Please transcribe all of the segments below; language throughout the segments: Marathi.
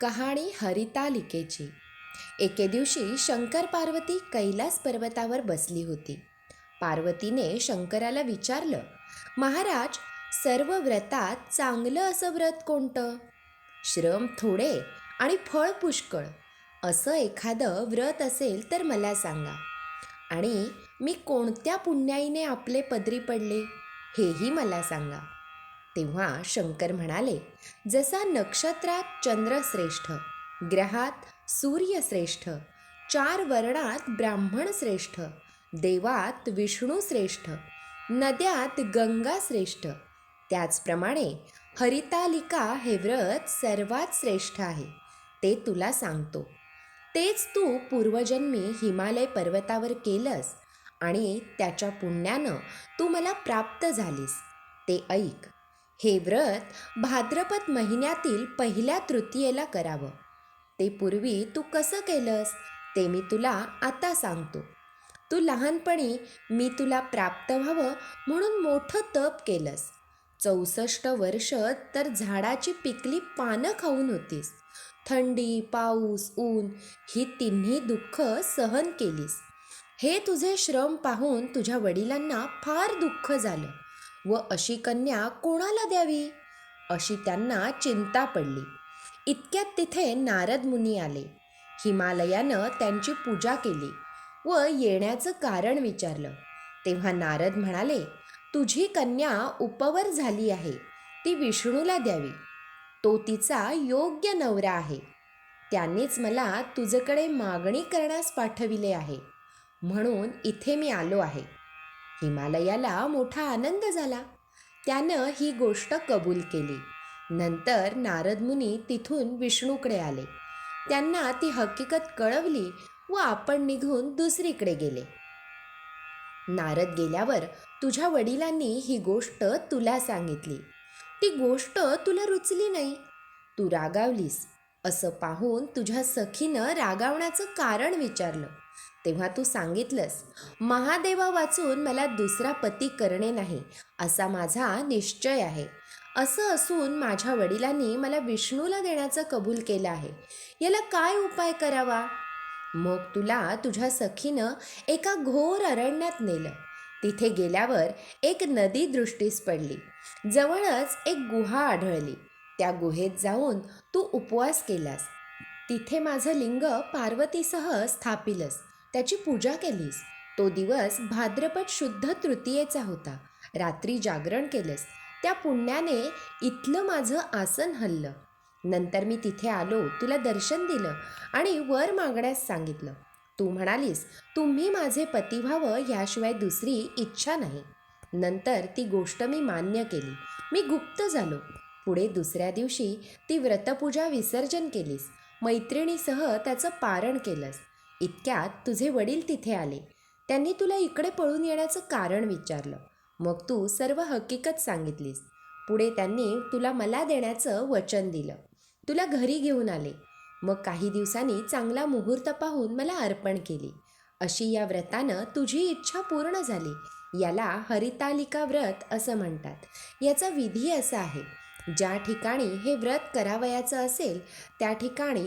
कहाणी हरितालिकेची एके दिवशी शंकर पार्वती कैलास पर्वतावर बसली होती. पार्वतीने शंकराला विचारलं महाराज सर्व व्रतात चांगलं असं व्रत कोणतं? श्रम थोडे आणि फळ पुष्कळ. असं एखादं व्रत असेल तर मला सांगा. आणि मी कोणत्या पुण्याईने आपले पदरी पडले हेही मला सांगा. तेव्हा शंकर म्हणाले जसा नक्षत्रात चंद्र श्रेष्ठ ग्रहात सूर्य श्रेष्ठ चार वर्णात ब्राह्मण श्रेष्ठ देवात विष्णू श्रेष्ठ नद्यात गंगा श्रेष्ठ त्याचप्रमाणे हरितालिका हे व्रत सर्वात श्रेष्ठ आहे ते तुला सांगतो. तेच तू पूर्वजन्मी हिमालय पर्वतावर केलंस आणि त्याच्या पुण्यानं तू मला प्राप्त झालीस. ते ऐक. हे व्रत भाद्रपद महिन्यातील पहिल्या तृतीयेला करावं. ते पूर्वी तू कसं केलंस ते मी तुला आता सांगतो. तू लहानपणी मी तुला प्राप्त व्हावं म्हणून मोठं तप केलंस. चौसष्ट वर्ष तर झाडाची पिकली पानं खाऊन होतीस. थंडी पाऊस ऊन ही तिन्ही दुःख सहन केलीस. हे तुझे श्रम पाहून तुझ्या वडिलांना फार दुःख झालं. व अशी कन्या कोणाला द्यावी? अशी त्यांना चिंता पडली. इतक्यात तिथे नारद मुनी आले. हिमालयानं त्यांची पूजा केली व येण्याचं कारण विचारलं. तेव्हा नारद म्हणाले तुझी कन्या उपवर झाली आहे. ती विष्णूला द्यावी. तो तिचा योग्य नवरा आहे. त्यांनीच मला तुझकडे मागणी करण्यास पाठविले आहे. म्हणून इथे मी आलो आहे. हिमालयाला मोठा आनंद झाला. त्यानं ही गोष्ट कबूल केली. नंतर नारद मुनी तिथून विष्णूकडे आले. त्यांना ती हकीकत कळवली व आपण निघून दुसरीकडे गेले. नारद गेल्यावर तुझ्या वडिलांनी ही गोष्ट तुला सांगितली. ती गोष्ट तुला रुचली नाही. तू रागावलीस असं पाहून तुझ्या सखीनं रागावण्याचं कारण विचारलं. तेव्हा तू सांगितलंस महादेवा वाचून मला दुसरा पती करणे नाही असा माझा निश्चय आहे. असं असून माझ्या वडिलांनी मला विष्णूला देण्याचं कबूल केलं आहे. याला काय उपाय करावा? मग तुला तुझ्या सखीनं एका घोर अरण्यात नेलं. तिथे गेल्यावर एक नदी दृष्टीस पडली. जवळच एक गुहा आढळली. त्या गुहेत जाऊन तू उपवास केलास. तिथे माझं लिंग पार्वतीसह स्थापिलस. त्याची पूजा केलीस. तो दिवस भाद्रपद शुद्ध तृतीयेचा होता. रात्री जागरण केलंस. त्या पुण्याने इथलं माझं आसन हल्लं. नंतर मी तिथे आलो तुला दर्शन दिलं आणि वर मागण्यास सांगितलं. तू म्हणालीस तुम्ही माझे पती व्हावं याशिवाय दुसरी इच्छा नाही. नंतर ती गोष्ट मी मान्य केली. मी गुप्त झालो. पुढे दुसऱ्या दिवशी ती व्रतपूजा विसर्जन केलीस. मैत्रिणीसह त्याचं पारण केलंस. इतक्यात तुझे वडील तिथे आले. त्यांनी तुला इकडे पळून येण्याचं कारण विचारलं. मग तू सर्व हकीकत सांगितलीस. पुढे त्यांनी तुला मला देण्याचं वचन दिलं. तुला घरी घेऊन आले. मग काही दिवसांनी चांगला मुहूर्त पाहून मला अर्पण केली. अशी या व्रतानं तुझी इच्छा पूर्ण झाली. याला हरितालिका व्रत असं म्हणतात. याचा विधी असा आहे. ज्या ठिकाणी हे व्रत करावयाचं असेल त्या ठिकाणी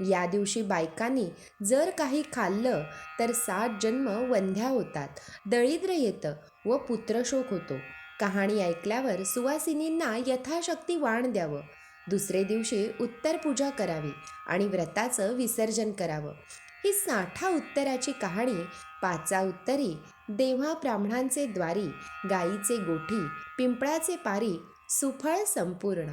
या दिवशी बायकांनी जर काही खाल्लं तर सात जन्म वंध्या होतात दळिद्र येतं व पुत्रशोक होतो. कहाणी ऐकल्यावर सुवासिनींना यथाशक्ती वाण द्यावं. दुसरे दिवशी उत्तर पूजा करावी आणि व्रताचं विसर्जन करावं. ही साठा उत्तराची कहाणी पाचा उत्तरी देव्हा ब्राह्मणांचे द्वारी गाईचे गोठी पिंपळाचे पारी सुफळ संपूर्ण.